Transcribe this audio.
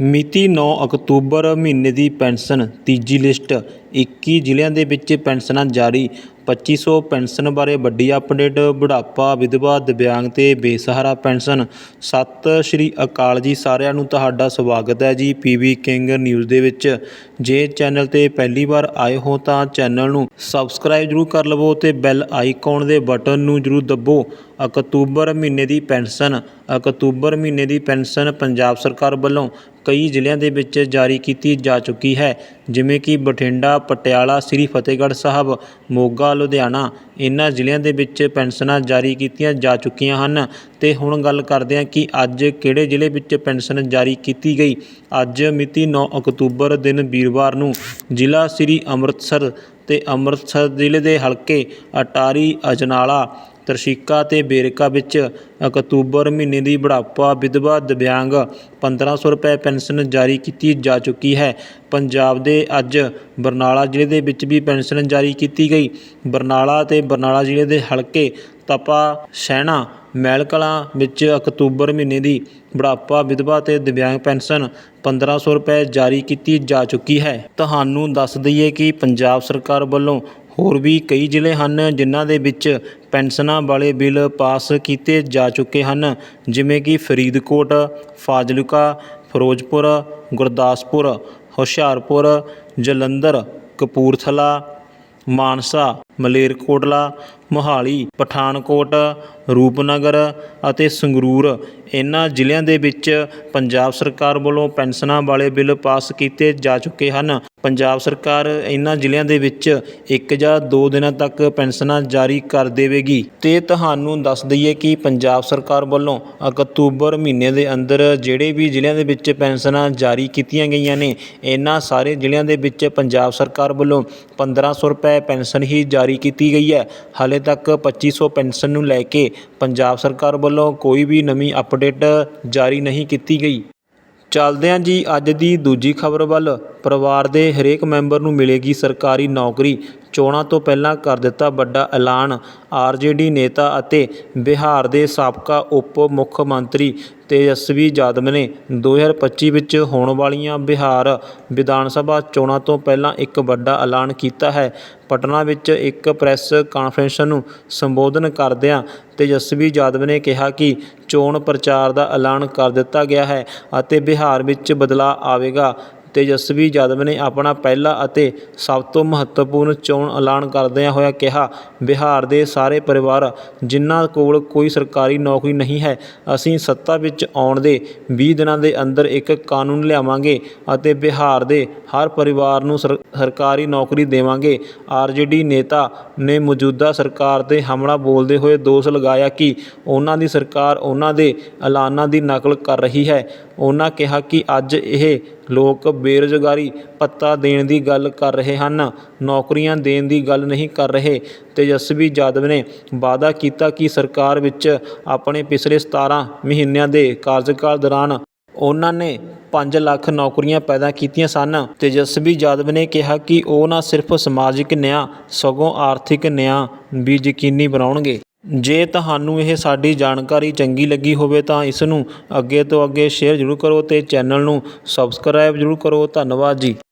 ਮਿਤੀ 9 ਅਕਤੂਬਰ ਮਹੀਨੇ ਦੀ ਪੈਨਸ਼ਨ ਤੀਜੀ ਲਿਸਟ 21 ਜ਼ਿਲ੍ਹਿਆਂ ਦੇ ਵਿੱਚ ਪੈਨਸ਼ਨਾਂ ਜਾਰੀ। ਪੱਚੀ ਸੌ ਪੈਨਸ਼ਨ ਬਾਰੇ ਵੱਡੀ ਅਪਡੇਟ, ਬੁਢਾਪਾ, ਵਿਧਵਾ, ਦਿਵਿਆਂਗ ਤੇ ਬੇਸਹਾਰਾ ਪੈਨਸ਼ਨ। ਸਤਿ ਸ਼੍ਰੀ ਅਕਾਲ ਜੀ, ਸਾਰਿਆਂ ਨੂੰ ਤੁਹਾਡਾ ਸਵਾਗਤ ਹੈ ਜੀ ਪੀਵੀ ਕਿੰਗ ਨਿਊਜ਼ ਦੇ ਵਿੱਚ। ਜੇ ਚੈਨਲ ਤੇ ਪਹਿਲੀ ਵਾਰ ਆਏ ਹੋ ਤਾਂ ਚੈਨਲ ਨੂੰ ਸਬਸਕ੍ਰਾਈਬ ਜਰੂਰ ਕਰ ਲਵੋ ਤੇ ਬੈਲ ਆਈਕਨ ਦੇ ਬਟਨ ਨੂੰ ਜਰੂਰ ਦੱਬੋ। ਅਕਤੂਬਰ ਮਹੀਨੇ ਦੀ ਪੈਨਸ਼ਨ, ਅਕਤੂਬਰ ਮਹੀਨੇ ਦੀ ਪੈਨਸ਼ਨ ਪੰਜਾਬ ਸਰਕਾਰ ਵੱਲੋਂ ਕਈ ਜ਼ਿਲ੍ਹਿਆਂ ਦੇ ਵਿੱਚ ਜਾਰੀ ਕੀਤੀ ਜਾ ਚੁੱਕੀ ਹੈ। ਜਿਵੇਂ ਕਿ ਬਠਿੰਡਾ, ਪਟਿਆਲਾ, ਸ੍ਰੀ ਫਤਿਹਗੜ੍ਹ ਸਾਹਿਬ, ਮੋਗਾ, ਲੁਧਿਆਣਾ ਇਹਨਾਂ ਜ਼ਿਲ੍ਹਿਆਂ ਦੇ ਵਿੱਚ ਪੈਨਸ਼ਨਾਂ ਜਾਰੀ ਕੀਤੀਆਂ ਜਾ ਚੁੱਕੀਆਂ ਹਨ। ਅਤੇ ਹੁਣ ਗੱਲ ਕਰਦੇ ਹਾਂ ਕਿ ਅੱਜ ਕਿਹੜੇ ਜ਼ਿਲ੍ਹੇ ਵਿੱਚ ਪੈਨਸ਼ਨ ਜਾਰੀ ਕੀਤੀ ਗਈ? ਅੱਜ ਮਿਤੀ ਨੌ ਅਕਤੂਬਰ ਦਿਨ ਵੀਰਵਾਰ ਨੂੰ ਜ਼ਿਲ੍ਹਾ ਸ੍ਰੀ ਅੰਮ੍ਰਿਤਸਰ ਅਤੇ ਅੰਮ੍ਰਿਤਸਰ ਜ਼ਿਲ੍ਹੇ ਦੇ ਹਲਕੇ ਅਟਾਰੀ, ਅਜਨਾਲਾ ਤਰਸ਼ੀਕਾ ਅਤੇ ਵੇਰਕਾ ਵਿੱਚ ਅਕਤੂਬਰ ਮਹੀਨੇ ਦੀ ਬੁਢਾਪਾ ਵਿਧਵਾ ਦਿਵਿਆਂਗ 1500 ਰੁਪਏ ਪੈਨਸ਼ਨ ਜਾਰੀ ਕੀਤੀ ਜਾ ਚੁੱਕੀ ਹੈ। ਪੰਜਾਬ ਦੇ ਅੱਜ ਬਰਨਾਲਾ ਜ਼ਿਲ੍ਹੇ ਦੇ ਵਿੱਚ ਵੀ ਪੈਨਸ਼ਨ ਜਾਰੀ ਕੀਤੀ ਗਈ। ਬਰਨਾਲਾ ਅਤੇ ਬਰਨਾਲਾ ਜ਼ਿਲ੍ਹੇ ਦੇ ਹਲਕੇ ਤਪਾ ਸੈਣਾ ਮਹਿਲ ਕਲਾਂ ਵਿੱਚ ਅਕਤੂਬਰ ਮਹੀਨੇ ਦੀ ਬੁਢਾਪਾ ਵਿਧਵਾ ਤੇ ਦਿਵਿਆਂਗ ਪੈਨਸ਼ਨ 1500 ਰੁਪਏ ਜਾਰੀ ਕੀਤੀ ਜਾ ਚੁੱਕੀ ਹੈ। ਤੁਹਾਨੂੰ ਦੱਸ ਦਈਏ ਕਿ ਪੰਜਾਬ ਸਰਕਾਰ ਵੱਲੋਂ ਹੋਰ ਵੀ ਕਈ ਜ਼ਿਲ੍ਹੇ ਹਨ ਜਿਨ੍ਹਾਂ ਦੇ ਵਿੱਚ ਪੈਨਸ਼ਨਾਂ ਵਾਲੇ ਬਿੱਲ ਪਾਸ ਕੀਤੇ ਜਾ ਚੁੱਕੇ ਹਨ, ਜਿਵੇਂ ਕਿ ਫਰੀਦਕੋਟ, ਫਾਜ਼ਿਲਕਾ, ਫਿਰੋਜ਼ਪੁਰ, ਗੁਰਦਾਸਪੁਰ, ਹੁਸ਼ਿਆਰਪੁਰ, ਜਲੰਧਰ, ਕਪੂਰਥਲਾ, ਮਾਨਸਾ ਮਲੇਰਕੋਟਲਾ, ਮੋਹਾਲੀ, ਪਠਾਨਕੋਟ, ਰੂਪਨਗਰ ਅਤੇ ਸੰਗਰੂਰ। ਇਹਨਾਂ ਜ਼ਿਲ੍ਹਿਆਂ ਦੇ ਵਿੱਚ ਪੰਜਾਬ ਸਰਕਾਰ ਵੱਲੋਂ ਪੈਨਸ਼ਨਾਂ ਵਾਲੇ ਬਿੱਲ ਪਾਸ ਕੀਤੇ ਜਾ ਚੁੱਕੇ ਹਨ। ਪੰਜਾਬ ਸਰਕਾਰ ਇਹਨਾਂ ਜ਼ਿਲ੍ਹਿਆਂ ਦੇ ਵਿੱਚ ਇੱਕ ਜਾਂ ਦੋ ਦਿਨਾਂ ਤੱਕ ਪੈਨਸ਼ਨਾਂ ਜਾਰੀ ਕਰ ਦੇਵੇਗੀ। ਤੇ ਤੁਹਾਨੂੰ ਦੱਸ ਦਈਏ ਕਿ ਪੰਜਾਬ ਸਰਕਾਰ ਵੱਲੋਂ ਅਕਤੂਬਰ ਮਹੀਨੇ ਦੇ ਅੰਦਰ ਜਿਹੜੇ ਵੀ ਜ਼ਿਲ੍ਹਿਆਂ ਦੇ ਵਿੱਚ ਪੈਨਸ਼ਨਾਂ ਜਾਰੀ ਕੀਤੀਆਂ ਗਈਆਂ ਨੇ ਇਹਨਾਂ ਸਾਰੇ ਜ਼ਿਲ੍ਹਿਆਂ ਦੇ ਵਿੱਚ ਪੰਜਾਬ ਸਰਕਾਰ ਵੱਲੋਂ 1500 ਰੁਪਏ ਪੈਨਸ਼ਨ ਹੀ ਜਾਰੀ ਕੀਤੀ ਗਈ ਹੈ। ਹਾਲੇ ਤੱਕ 2500 ਪੈਨਸ਼ਨ ਨੂੰ ਲੈ ਕੇ ਪੰਜਾਬ ਸਰਕਾਰ ਵੱਲੋਂ ਕੋਈ ਵੀ ਨਵੀਂ ਅਪਡੇਟ ਜਾਰੀ ਨਹੀਂ ਕੀਤੀ ਗਈ। ਚੱਲਦੇ ਹਾਂ ਜੀ ਅੱਜ ਦੀ ਦੂਜੀ ਖਬਰ ਵੱਲ ਪਰਿਵਾਰ ਦੇ ਹਰੇਕ ਮੈਂਬਰ ਨੂੰ ਮਿਲੇਗੀ ਸਰਕਾਰੀ ਨੌਕਰੀ। ਚੋਣਾਂ ਤੋਂ ਪਹਿਲਾਂ ਕਰ ਦਿੱਤਾ ਵੱਡਾ ਐਲਾਨ। ਆਰਜੇਡੀ ਨੇਤਾ ਅਤੇ ਬਿਹਾਰ ਦੇ ਸਾਬਕਾ ਉਪ ਮੁੱਖ ਮੰਤਰੀ ਤੇਜਸਵੀ ਯਾਦਵ ਨੇ 2025 ਵਿੱਚ ਹੋਣ ਵਾਲੀਆਂ ਬਿਹਾਰ ਵਿਧਾਨ ਸਭਾ ਚੋਣਾਂ ਤੋਂ ਪਹਿਲਾਂ ਇੱਕ ਵੱਡਾ ਐਲਾਨ ਕੀਤਾ ਹੈ। ਪਟਨਾ ਵਿੱਚ ਇੱਕ ਪ੍ਰੈਸ ਕਾਨਫਰੰਸ ਨੂੰ ਸੰਬੋਧਨ ਕਰਦਿਆਂ ਤੇਜਸਵੀ ਯਾਦਵ ਨੇ ਕਿਹਾ ਕਿ ਚੋਣ ਪ੍ਰਚਾਰ ਦਾ ਐਲਾਨ ਕਰ ਦਿੱਤਾ ਗਿਆ ਹੈ ਅਤੇ ਬਿਹਾਰ ਵਿੱਚ ਬਦਲਾਅ ਆਵੇਗਾ। ਤੇਜਸਵੀ ਯਾਦਵ ਨੇ ਆਪਣਾ ਪਹਿਲਾ ਅਤੇ ਸਭ ਤੋਂ ਮਹੱਤਵਪੂਰਨ ਚੋਣ ਐਲਾਨ ਕਰਦਿਆਂ ਹੋਇਆ ਕਿਹਾ, ਬਿਹਾਰ ਦੇ ਸਾਰੇ ਪਰਿਵਾਰ ਜਿਨ੍ਹਾਂ ਕੋਲ ਕੋਈ ਸਰਕਾਰੀ ਨੌਕਰੀ ਨਹੀਂ ਹੈ, ਅਸੀਂ ਸੱਤਾ ਵਿੱਚ ਆਉਣ ਦੇ ਵੀਹ ਦਿਨਾਂ ਦੇ ਅੰਦਰ ਇੱਕ ਕਾਨੂੰਨ ਲਿਆਵਾਂਗੇ ਅਤੇ ਬਿਹਾਰ ਦੇ ਹਰ ਪਰਿਵਾਰ ਨੂੰ ਸਰ, ਸਰਕਾਰੀ ਨੌਕਰੀ ਦੇਵਾਂਗੇ। ਆਰਜੇਡੀ ਨੇਤਾ ਨੇ ਮੌਜੂਦਾ ਸਰਕਾਰ ਤੇ ਹਮਲਾ ਬੋਲਦੇ ਹੋਏ ਦੋਸ਼ ਲਗਾਇਆ ਕਿ ਉਹਨਾਂ ਦੀ ਸਰਕਾਰ ਉਹਨਾਂ ਦੇ ਐਲਾਨਾਂ ਦੀ ਨਕਲ ਕਰ ਰਹੀ ਹੈ। ਉਹਨਾਂ ਕਿਹਾ ਕਿ ਅੱਜ ਇਹ ਲੋਕ ਬੇਰੁਜ਼ਗਾਰੀ ਭੱਤਾ ਦੇਣ ਦੀ ਗੱਲ ਕਰ ਰਹੇ ਹਨ, ਨੌਕਰੀਆਂ ਦੇਣ ਦੀ ਗੱਲ ਨਹੀਂ ਕਰ ਰਹੇ। ਤੇਜਸਵੀ ਯਾਦਵ ਨੇ ਵਾਅਦਾ ਕੀਤਾ ਕਿ ਸਰਕਾਰ ਵਿੱਚ ਆਪਣੇ ਪਿਛਲੇ 17 ਮਹੀਨਿਆਂ ਦੇ ਕਾਰਜਕਾਲ ਦੌਰਾਨ ਉਹਨਾਂ ਨੇ ਪੰਜ ਲੱਖ ਨੌਕਰੀਆਂ ਪੈਦਾ ਕੀਤੀਆਂ ਸਨ। ਤੇਜਸਵੀ ਯਾਦਵ ਨੇ ਕਿਹਾ ਕਿ ਉਹ ਨਾ ਸਿਰਫ ਸਮਾਜਿਕ ਨਿਆਂ, ਸਗੋਂ ਆਰਥਿਕ ਨਿਆਂ ਵੀ ਯਕੀਨੀ ਬਣਾਉਣਗੇ। ਜੇ ਤੁਹਾਨੂੰ ਇਹ ਸਾਡੀ ਜਾਣਕਾਰੀ ਚੰਗੀ ਲੱਗੀ ਹੋਵੇ ਤਾਂ ਇਸ ਨੂੰ ਅੱਗੇ ਤੋਂ ਅੱਗੇ ਸ਼ੇਅਰ ਜ਼ਰੂਰ ਕਰੋ ਅਤੇ ਚੈਨਲ ਨੂੰ ਸਬਸਕ੍ਰਾਈਬ ਜ਼ਰੂਰ ਕਰੋ। ਧੰਨਵਾਦ ਜੀ।